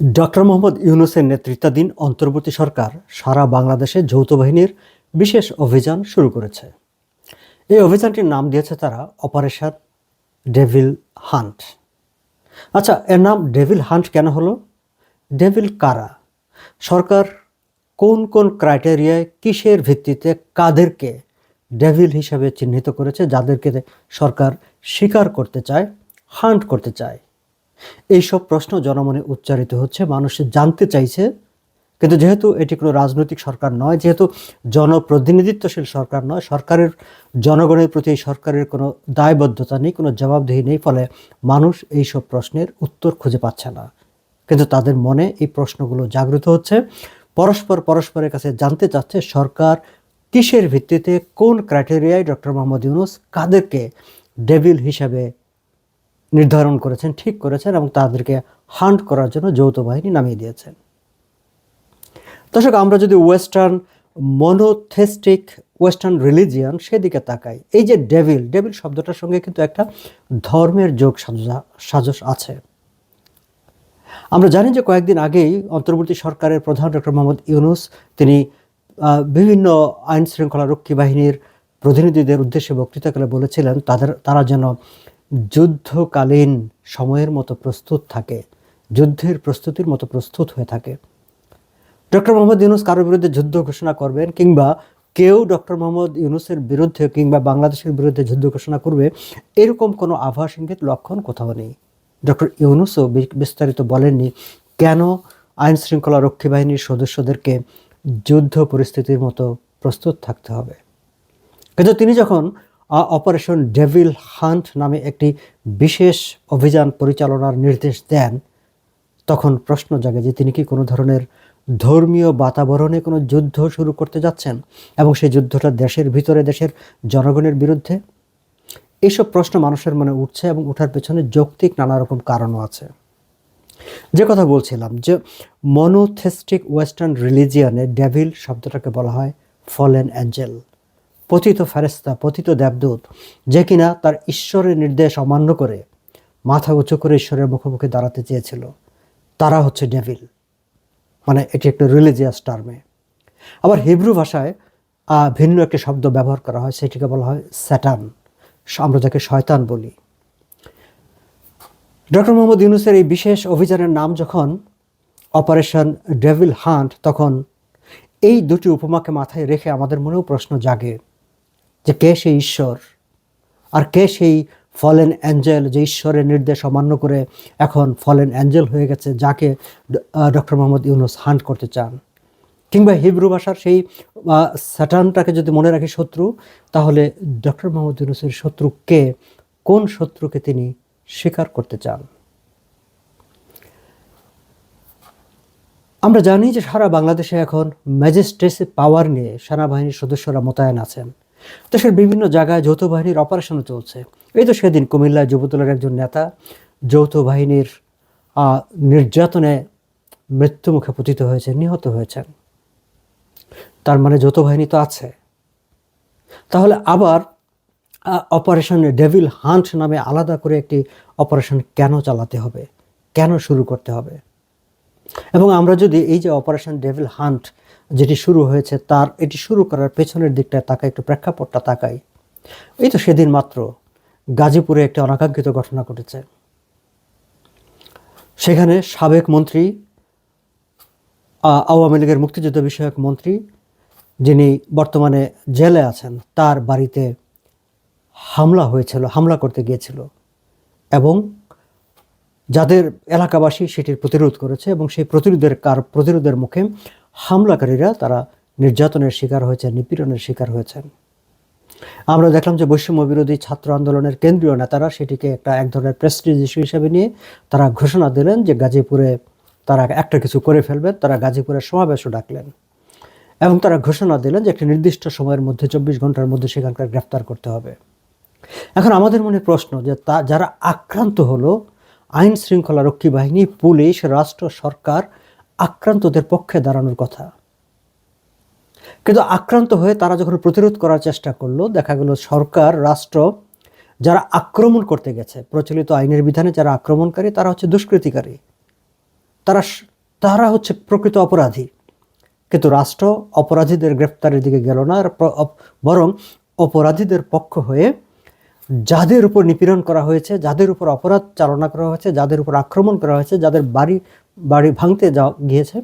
Doctor Mohammad ইউনুসের নেতৃত্বাধীন অন্তর্বর্তী সরকার সারা বাংলাদেশে যৌথ বাহিনীর বিশেষ অভিযান শুরু করেছে। এই অভিযানটির নাম দিয়েছে তারা অপারেশন ডেভিল হান্ট। আচ্ছা এর নাম ডেভিল হান্ট কেন হলো? ডেভিল কারা? সরকার কোন কোন ক্রাইটেরিয়ায় কিসের ভিত্তিতে কাদেরকে ডেভিল হিসাবে চিহ্নিত করেছে, যাদেরকে সরকার স্বীকার করতে চায়, হান্ট করতে চায়? এইসব প্রশ্ন জনমনে উচ্চারিত হচ্ছে, মানুষ জানতে চাইছে। কিন্তু যেহেতু এটি কোনো রাজনৈতিক সরকার নয়, যেহেতু জনপ্রতিনিধিত্বশীল সরকার নয়, সরকারের জনগণের প্রতি এই সরকারের কোনো দায়বদ্ধতা নেই, কোনো জবাবদিহি নেই, ফলে মানুষ এইসব প্রশ্নের উত্তর খুঁজে পাচ্ছে না। কিন্তু তাদের মনে এই প্রশ্নগুলো জাগ্রত হচ্ছে। পরস্পর পরস্পরের কাছে জানতে চাচ্ছে সরকার কিসের ভিত্তিতে কোন ক্রাইটেরিয়ায় ডক্টর মোহাম্মদ ইউনুস কাদেরকে ডেভিল হিসাবে নির্ধারণ করেছেন, ঠিক করেছেন এবং তাদেরকে হান্ট করার জন্য যৌথ বাহিনী নামিয়ে দিয়েছেন। দর্শক, আমরা যদি ওয়েস্টার্ন মনোথেস্টিক, ওয়েস্টার্ন রিলিজিয়ান সেদিকে তাকাই, এই যে ডেভিল ডেভিল শব্দটার সঙ্গে কিন্তু একটা ধর্মের যোগ সাজা- সাজস আছে। আমরা জানি যে কয়েকদিন আগেই অন্তর্বর্তী সরকারের প্রধান ডক্টর মোহাম্মদ ইউনুস, তিনি বিভিন্ন আইন শৃঙ্খলা রক্ষী বাহিনীর প্রতিনিধিদের উদ্দেশ্যে বক্তৃতাকালে বলেছিলেন, তাদের, তারা যেন যুদ্ধকালীন সময়ের মতো প্রস্তুত থাকে, যুদ্ধের প্রস্তুতির মতো প্রস্তুত হয়ে থাকে। ডক্টর মোহাম্মদ ইউনুস কারোর বিরুদ্ধে যুদ্ধ ঘোষণা করবেন কিংবা কেউ ডক্টর মোহাম্মদ ইউনুসের বিরুদ্ধে কিংবা বাংলাদেশের বিরুদ্ধে যুদ্ধ ঘোষণা করবে, এরকম কোনো আভাস ইঙ্গিত লক্ষণ কোথাও নেই। ডক্টর ইউনুসও বিস্তারিত বলেননি কেন আইন শৃঙ্খলা রক্ষী বাহিনীর সদস্যদেরকে যুদ্ধ পরিস্থিতির মতো প্রস্তুত থাকতে হবে। কিন্তু তিনি যখন অপারেশন ডেভিল হান্ট নামে একটি বিশেষ অভিযান পরিচালনার নির্দেশ দেন। তখন প্রশ্ন জাগে যে তিনি কি কোনো ধরনের ধর্মীয় বাতাবরণে কোনো যুদ্ধ শুরু করতে যাচ্ছেন এবং সেই যুদ্ধটা দেশের ভিতরে দেশের জনগণের বিরুদ্ধে? এইসব প্রশ্ন মানুষের মনে উঠছে এবং উঠার পেছনে যৌক্তিক নানা রকম কারণও আছে। যে কথা বলছিলাম যে মনোথেস্টিক ওয়েস্টার্ন রিলিজিয়ানে ডেভিল শব্দটাকে বলা হয় ফলেন অ্যাঞ্জেল। পতিত ফেরেস্তা পতিত দেবদূত, যে কিনা তার ঈশ্বরের নির্দেশ অমান্য করে মাথা উঁচু করে ঈশ্বরের মুখোমুখি দাঁড়াতে চেয়েছিল। তারা হচ্ছে ডেভিল। মানে এটি একটা রিলিজিয়াস টার্মে। আবার হিব্রু ভাষায় ভিন্ন একটি শব্দ ব্যবহার করা হয়, সেটিকে বলা হয় স্যাটান। আমরা যাকে শয়তান বলি। ডক্টর মোহাম্মদ ইউনুসের এই বিশেষ অভিযানের নাম যখন অপারেশন ডেভিল হান্ট, তখন এই দুটি উপমাকে মাথায় রেখে আমাদের মনেও প্রশ্ন জাগে। যে কে সেই ঈশ্বর? আর কে সেই ফলেন অ্যাঞ্জেল যে ঈশ্বরের নির্দেশ অমান্য করে এখন ফলেন অ্যাঞ্জেল হয়ে গেছে যাকে ডক্টর মোহাম্মদ ইউনুস হান্ট করতে চান? কিংবা হিব্রু ভাষার সেই আহ, স্যাটানটাকে যদি মনে রাখি শত্রু তাহলে ডক্টর মোহাম্মদ ইউনুসের শত্রু কে? কোন শত্রুকে তিনি স্বীকার করতে চান? আমরা জানি যে সারা বাংলাদেশে এখন ম্যাজিস্ট্রেসি পাওয়ার নিয়ে সেনাবাহিনীর সদস্যরা মোতায়েন আছেন। দেশের বিভিন্ন জায়গায় যৌথ বাহিনীর অপারেশনও চলছে। এই তো সেদিন কুমিল্লা যুবদলের একজন নেতা যৌথ বাহিনীর নির্যাতনে মৃত্যুমুখে পতিত হয়েছে, নিহত হয়েছেন। তার মানে যৌথ বাহিনী তো আছে। তাহলে আবার অপারেশন ডেভিল হান্ট নামে আলাদা করে একটি অপারেশন কেন চালাতে হবে? কেন শুরু করতে হবে? এবং আমরা যদি এই যে অপারেশন ডেভিল হান্ট যেটি শুরু হয়েছে, তার এটি শুরু করার পেছনের দিকটায় তাকাই একটু প্রেক্ষাপটটা তাকাই এই তো সেদিন মাত্র গাজীপুরে একটি অনাকাঙ্ক্ষিত ঘটনা ঘটেছে। সেখানে সাবেক মন্ত্রী আওয়ামী লীগের মুক্তিযুদ্ধ বিষয়ক মন্ত্রী, যিনি বর্তমানে জেলে আছেন, তার বাড়িতে হামলা হয়েছিল, হামলা করতে গিয়েছিল এবং যাদের এলাকাবাসী সেটির প্রতিরোধ করেছে এবং সেই প্রতিরোধের কার, প্রতিরোধের মুখে হামলাকারীরা তারা নির্যাতনের শিকার হয়েছে নিপীড়নের শিকার হয়েছেন। আমরা দেখলাম যে বৈষম্য বিরোধী ছাত্র আন্দোলনের কেন্দ্রীয় নেতারা সেটিকে একটা এক ধরনের প্রেস্টিজ ইস্যু হিসেবে নিয়ে তারা ঘোষণা দিলেন যে গাজীপুরে তারা একটা কিছু করে ফেলবেন, তারা গাজীপুরের সমাবেশও ডাকলেন। এবং তারা ঘোষণা দিলেন যে একটি নির্দিষ্ট সময়ের মধ্যে, চব্বিশ ঘণ্টার মধ্যে সেখানকার গ্রেফতার করতে হবে। এখন আমাদের মনে প্রশ্ন যে তা, যারা আক্রান্ত হলো, আইন শৃঙ্খলা রক্ষী বাহিনী, পুলিশ, রাষ্ট্র, সরকার আক্রান্তদের পক্ষে দাঁড়ানোর কথা। কিন্তু আক্রান্ত হয়ে তারা যখন প্রতিরোধ করার চেষ্টা করল, দেখা গেল সরকার, রাষ্ট্র যারা আক্রমণ করতে গেছে, প্রচলিত আইনের বিধানে যারা আক্রমণকারী, তারা হচ্ছে দুষ্কৃতিকারী। তারা তারা হচ্ছে প্রকৃত অপরাধী। কিন্তু রাষ্ট্র অপরাধীদের গ্রেফতারের দিকে গেল না বরং অপরাধীদের পক্ষ হয়ে যাদের উপর নিপীড়ন করা হয়েছে, যাদের উপর অপরাধ চালনা করা হয়েছে, যাদের উপর আক্রমণ করা হয়েছে, যাদের বাড়ি বাড়ি ভাঙতে যাওয়া গিয়েছে,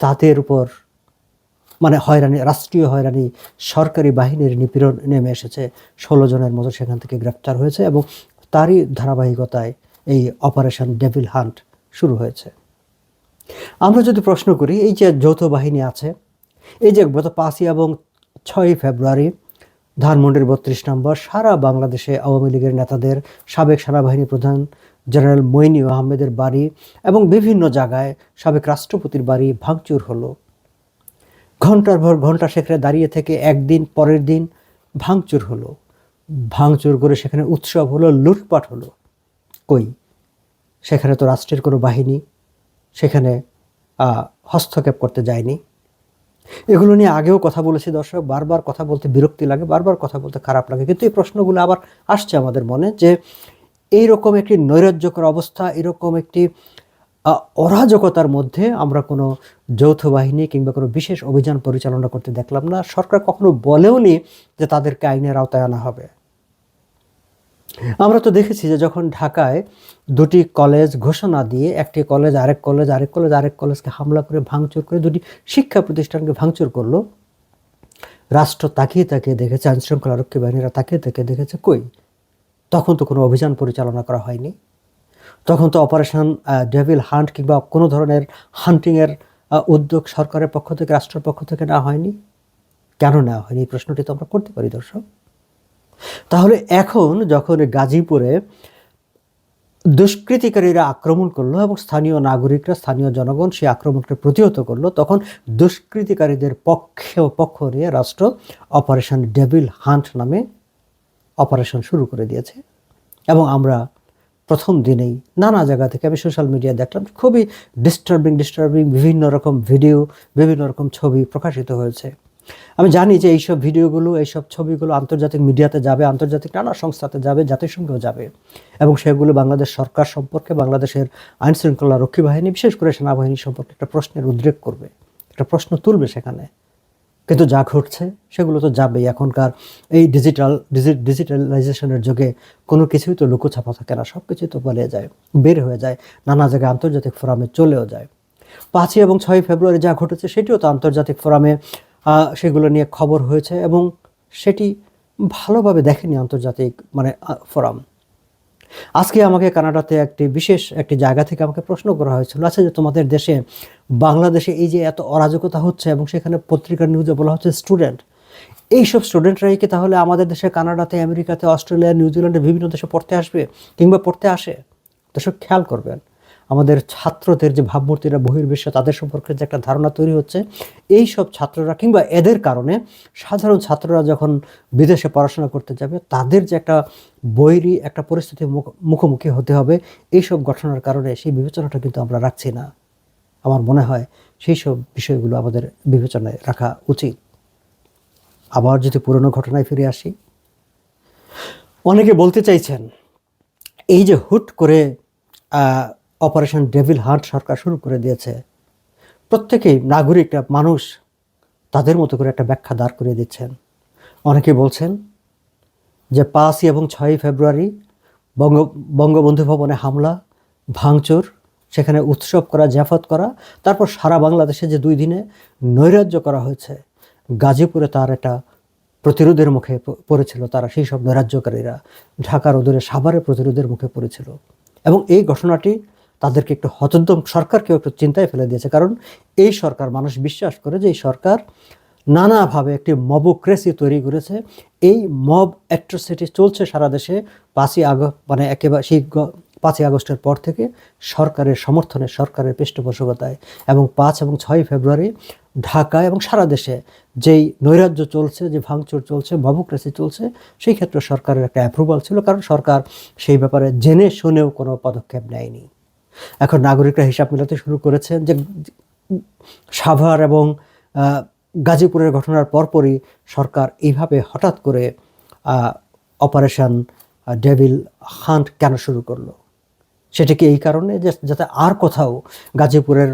তাদের উপর মানে হয়রানি, রাষ্ট্রীয় হয়রানি, সরকারি বাহিনীর নিপীড়ন নেমে এসেছে। ষোলো জনের মতো সেখান থেকে গ্রেপ্তার হয়েছে এবং তারই ধারাবাহিকতায় এই অপারেশন ডেভিল হান্ট শুরু হয়েছে। আমরা যদি প্রশ্ন করি, এই যে যৌথ বাহিনী আছে, এই যে গত পাঁচই এবং ছয়ই ফেব্রুয়ারি ধানমন্ডির বত্রিশ নম্বর, সারা বাংলাদেশে আওয়ামী লীগের নেতাদের সাবেক সেনাবাহিনী প্রধান জেনারেল মইনি আহমেদের বাড়ি এবং বিভিন্ন জায়গায় সাবেক রাষ্ট্রপতির বাড়ি ভাঙচুর হলো। ঘণ্টার ভর ঘণ্টা সেখানে দাঁড়িয়ে থেকে একদিন পরের দিন ভাঙচুর হলো। ভাঙচুর করে সেখানে উৎসব হলো, লুটপাট হলো। কই? সেখানে তো রাষ্ট্রের কোনো বাহিনী, সেখানে হস্তক্ষেপ করতে যায়নি। এগুলো নিয়ে আগেও কথা বলেছি দর্শক, বারবার কথা বলতে বিরক্তি লাগে, বারবার কথা বলতে খারাপ লাগে। কিন্তু এই প্রশ্নগুলো আবার আসছে আমাদের মনে যে, এইরকম একটি নৈরাজ্যকর অবস্থা, এরকম একটি অরাজকতার মধ্যে আমরা কোনো যৌথ বাহিনী কিংবা কোনো বিশেষ অভিযান পরিচালনা করতে দেখলাম না। সরকার কখনো বলেও নি যে তাদেরকে আইনের আওতায় আনা হবে। আমরা তো দেখেছি যে যখন ঢাকায় দুটি কলেজ ঘোষণা দিয়ে একটি কলেজ, আরেক কলেজ আরেক কলেজ, আরেক কলেজকে হামলা করে, ভাঙচুর করে দুটি শিক্ষা প্রতিষ্ঠানকে ভাঙচুর করল, রাষ্ট্র তাকিয়ে তাকিয়ে দেখেছে আইন শৃঙ্খলা রক্ষী বাহিনীরা তাকিয়ে তাকিয়ে দেখেছে, কই? তখন তো কোনো অভিযান পরিচালনা করা হয়নি। তখন তো অপারেশন ডেভিল হান্ট কিংবা কোনো ধরনের হান্টিংয়ের উদ্যোগ সরকারের পক্ষ থেকে, রাষ্ট্রের পক্ষ থেকে নেওয়া হয়নি। কেন নেওয়া হয়নি? এই প্রশ্নটি তো আমরা করতে পারি, দর্শক। তাহলে এখন যখন গাজীপুরে দুষ্কৃতিকারীরা আক্রমণ করল এবং স্থানীয় নাগরিকরা, স্থানীয় জনগণ সেই আক্রমণকে প্রতিহত করল, তখন দুষ্কৃতিকারীদের পক্ষে, পক্ষ নিয়ে রাষ্ট্র অপারেশন ডেভিল হান্ট নামে অপারেশন শুরু করে দিয়েছে। এবং আমরা প্রথম দিনেই নানা জায়গা থেকে আমি সোশ্যাল মিডিয়া দেখলাম, খুবই ডিস্টার্বিং ডিস্টার্বিং বিভিন্ন রকম ভিডিও বিভিন্ন রকম ছবি প্রকাশিত হয়েছে। আমি জানি যে এইসব ভিডিওগুলো, এইসব ছবিগুলো আন্তর্জাতিক মিডিয়াতে যাবে, আন্তর্জাতিক নানা সংস্থাতে যাবে, জাতিসংঘেও যাবে। এবং সেগুলো বাংলাদেশ সরকার সম্পর্কে, বাংলাদেশের আইন শৃঙ্খলা রক্ষী বাহিনী, বিশেষ করে সেনাবাহিনী সম্পর্কে একটা প্রশ্নের উদ্রেক করবে, একটা প্রশ্ন তুলবে সেখানে। কিন্তু যা ঘটছে, সেগুলো তো যাবেই। এখনকার এই ডিজিটাল ডিজিটালাইজেশনের যুগে কোনো কিছুই তো লুকোছাপা থাকে না সব কিছুই তো পালিয়ে যায়, বের হয়ে যায়, নানা জায়গায় আন্তর্জাতিক ফোরামে চলেও যায়। পাঁচই এবং ছয়ই ফেব্রুয়ারি যা ঘটেছে, সেটিও তো আন্তর্জাতিক ফোরামে সেগুলো নিয়ে খবর হয়েছে এবং সেটি ভালোভাবে দেখেনি আন্তর্জাতিক মানে ফোরাম। আজকে আমাকে কানাডাতে একটি বিশেষ একটি জায়গা থেকে আমাকে প্রশ্ন করা হয়েছিল আচ্ছা যে তোমাদের দেশে বাংলাদেশে এই যে এত অরাজকতা হচ্ছে এবং সেখানে পত্রিকার নিউজে বলা হচ্ছে স্টুডেন্ট এইসব স্টুডেন্টরাই কি তাহলে আমাদের দেশে কানাডাতে, আমেরিকাতে, অস্ট্রেলিয়া, নিউজিল্যান্ডে বিভিন্ন দেশে পড়তে আসবে কিংবা পড়তে আসে? দর্শক খেয়াল করবেন আমাদের ছাত্রদের যে ভাবমূর্তিরা, বহির্বিশ্বে, তাদের সম্পর্কে যে একটা ধারণা তৈরি হচ্ছে, এই সব ছাত্ররা কিংবা এদের কারণে সাধারণ ছাত্ররা যখন বিদেশে পড়াশোনা করতে যাবে, তাদের যে একটা বৈরী, একটা পরিস্থিতির মুখ- মুখোমুখি হতে হবে, এইসব ঘটনার কারণে সেই বিবেচনাটা কিন্তু আমরা রাখছি না। আমার মনে হয় সেই সব বিষয়গুলো আমাদের বিবেচনায় রাখা উচিত। আবার যদি পুরনো ঘটনায় ফিরে আসি, অনেকে বলতে চাইছেন, এই যে হুট করে অপারেশন ডেভিল হান্ট সরকার শুরু করে দিয়েছে। প্রত্যেকেই নাগরিকরা মানুষ তাদের মতো করে একটা ব্যাখ্যা দাঁড় করিয়ে দিচ্ছেন। অনেকে বলছেন যে পাঁচই এবং ছয়ই ফেব্রুয়ারি বঙ্গ, বঙ্গবন্ধু ভবনে হামলা, ভাঙচুর, সেখানে উৎসব করা, জাফত করা, তারপর সারা বাংলাদেশে যে দুই দিনে নৈরাজ্য করা হয়েছে, গাজীপুরে তার একটা প্রতিরোধের মুখে পড়েছিল তারা, সেই সব নৈরাজ্যকারীরা। ঢাকার অদূরে সাভারে প্রতিরোধের মুখে পড়েছিল। এবং এই ঘটনাটি তাদেরকে একটু হতোদ্যম সরকারকেও একটু চিন্তায় ফেলে দিয়েছে। কারণ এই সরকার, মানুষ বিশ্বাস করে যে এই সরকার নানাভাবে একটি মবোক্রেসি তৈরি করেছে। এই মব অ্যাট্রোসিটি চলছে সারা দেশে পাঁচই আগস্ট মানে একেবারে সেই পাঁচই আগস্টের পর থেকে সরকারের সমর্থনে, সরকারের পৃষ্ঠপোষকতায়। এবং পাঁচ এবং ছয় ফেব্রুয়ারি ঢাকায় এবং সারা দেশে যেই নৈরাজ্য চলছে, যে ভাঙচুর চলছে, মবোক্রেসি চলছে, সেই ক্ষেত্রে সরকারের একটা অ্যাপ্রুভাল ছিল। কারণ সরকার সেই ব্যাপারে জেনে শুনেও কোনো পদক্ষেপ নেয়নি। এখন নাগরিকরা হিসাব মেলাতে শুরু করেছেন যে সাভার এবং গাজীপুরের ঘটনার পরপরই সরকার এইভাবে হঠাৎ করে অপারেশন ডেভিল হান্ট কেন শুরু করল? সেটি কি এই কারণে যে যাতে আর কোথাও গাজীপুরের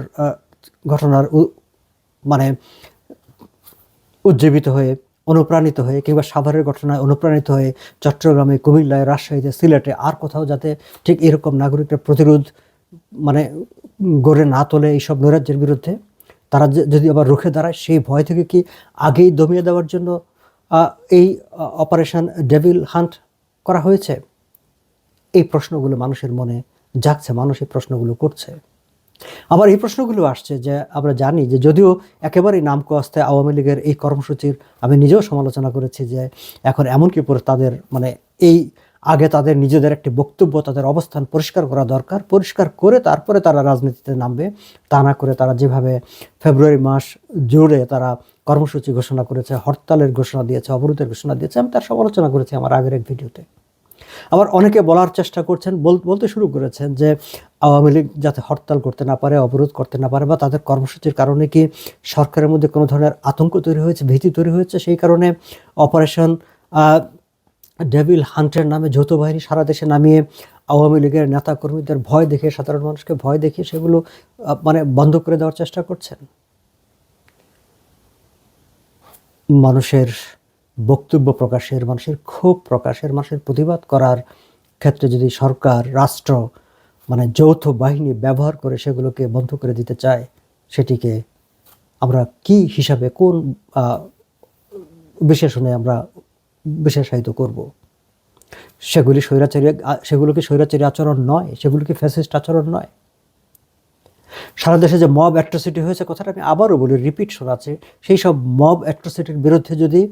ঘটনার মানে উজ্জীবিত হয়ে, অনুপ্রাণিত হয়ে কিংবা সাভারের ঘটনায় অনুপ্রাণিত হয়ে চট্টগ্রামে, কুমিল্লায়, রাজশাহীতে, সিলেটে আর কোথাও যাতে ঠিক এরকম নাগরিকরা প্রতিরোধ মানে গড়ে না তোলে এইসব নৈরাজ্যের বিরুদ্ধে, তারা যদি আবার রুখে দাঁড়ায়, সেই ভয় থেকে কি আগেই দমিয়ে দেওয়ার জন্য এই অপারেশন ডেভিল হান্ট করা হয়েছে? এই প্রশ্নগুলো মানুষের মনে জাগছে, মানুষ এই প্রশ্নগুলো করছে। আবার এই প্রশ্নগুলো আসছে যে, আমরা জানি যে যদিও একেবারেই নাম কস্তে আওয়ামী লীগের এই কর্মসূচির আমি নিজেও সমালোচনা করেছি যে, এখন এমনকি তাদের মানে এই আগে তাদের নিজেদের একটি বক্তব্য, তাদের অবস্থান পরিষ্কার করা দরকার। পরিষ্কার করে তারপরে তারা রাজনীতিতে নামবে। তা না করে তারা যেভাবে ফেব্রুয়ারি মাস জুড়ে তারা কর্মসূচি ঘোষণা করেছে, হরতালের ঘোষণা দিয়েছে, অবরোধের ঘোষণা দিয়েছে, আমি তার সমালোচনা করেছি আমার আগের এক ভিডিওতে। আবার অনেকে বলার চেষ্টা করছেন, বল- বলতে শুরু করেছেন যে আওয়ামী লীগ যাতে হরতাল করতে না পারে, অবরোধ করতে না পারে বা তাদের কর্মসূচির কারণে কি সরকারের মধ্যে কোনো ধরনের আতঙ্ক তৈরি হয়েছে, ভীতি তৈরি হয়েছে? সেই কারণে অপারেশন ডেভিল হান্টের নামে যৌথ বাহিনী সারা দেশে নামিয়ে আওয়ামী লীগের নেতা কর্মীদের ভয় দেখিয়ে, সাধারণ মানুষকে ভয় দেখিয়ে সেগুলো মানে বন্ধ করে দেওয়ার চেষ্টা করছেন। মানুষের বক্তব্য প্রকাশের, মানুষের ক্ষোভ প্রকাশের, মানুষের প্রতিবাদ করার ক্ষেত্রে যদি সরকার, রাষ্ট্র মানে যৌথ বাহিনী ব্যবহার করে সেগুলোকে বন্ধ করে দিতে চায়, সেটিকে আমরা কি হিসাবে, কোন বিশেষণে আমরা বিশেষায়িত করব। সেগুলি স্বৈরাচারী আ- সেগুলো কি স্বৈরাচারী আচরণ নয় সেগুলো কি ফ্যাসিস্ট আচরণ নয়। সারা দেশে যে মব অ্যাট্রোসিটি হয়েছে, কথাটা আমি আবারও বলি, রিপিট শোনাচ্ছি, সেই সব মব অ্যাট্রোসিটির বিরুদ্ধে যদি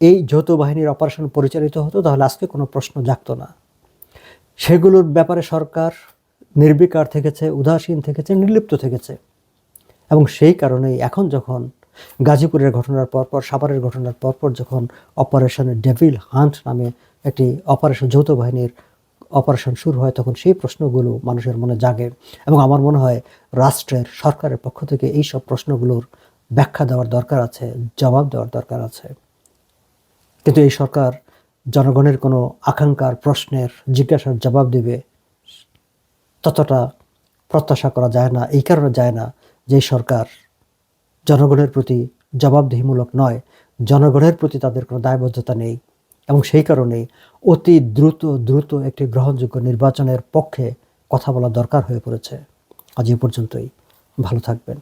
এই যৌথ বাহিনীর অপারেশন পরিচালিত হতো, তাহলে আজকে কোনো প্রশ্ন জাগত না। সেগুলোর ব্যাপারে সরকার নির্বিকার থেকেছে, উদাসীন থেকেছে, নির্লিপ্ত থেকেছে। এবং সেই কারণেই এখন যখন গাজীপুরের ঘটনার পরপর, সাভারের ঘটনার পরপর যখন অপারেশন ডেভিল হান্ট নামে একটি অপারেশন যৌথ বাহিনীর অপারেশন শুরু হয়, তখন সেই প্রশ্নগুলো মানুষের মনে জাগে এবং আমার মনে হয় রাষ্ট্রের সরকারের পক্ষ থেকে এই সব প্রশ্নগুলোর ব্যাখ্যা দেওয়ার দরকার আছে, জবাব দেওয়ার দরকার আছে। কিন্তু এই সরকার জনগণের কোনো আকাঙ্ক্ষার প্রশ্নের জিজ্ঞাসার জবাব দেবে, ততটা প্রত্যাশা করা যায় না, এই কারণে যায় না যে সরকার জনগণের প্রতি জবাবদিহিমূলক নয়, জনগণের প্রতি তাদের কোনো দায়বদ্ধতা নেই এবং সেই কারণে অতি দ্রুত দ্রুত একটি গ্রহণযোগ্য নির্বাচনের পক্ষে কথা বলা দরকার হয়ে পড়েছে। আজ এ পর্যন্তই। ভালো থাকবেন।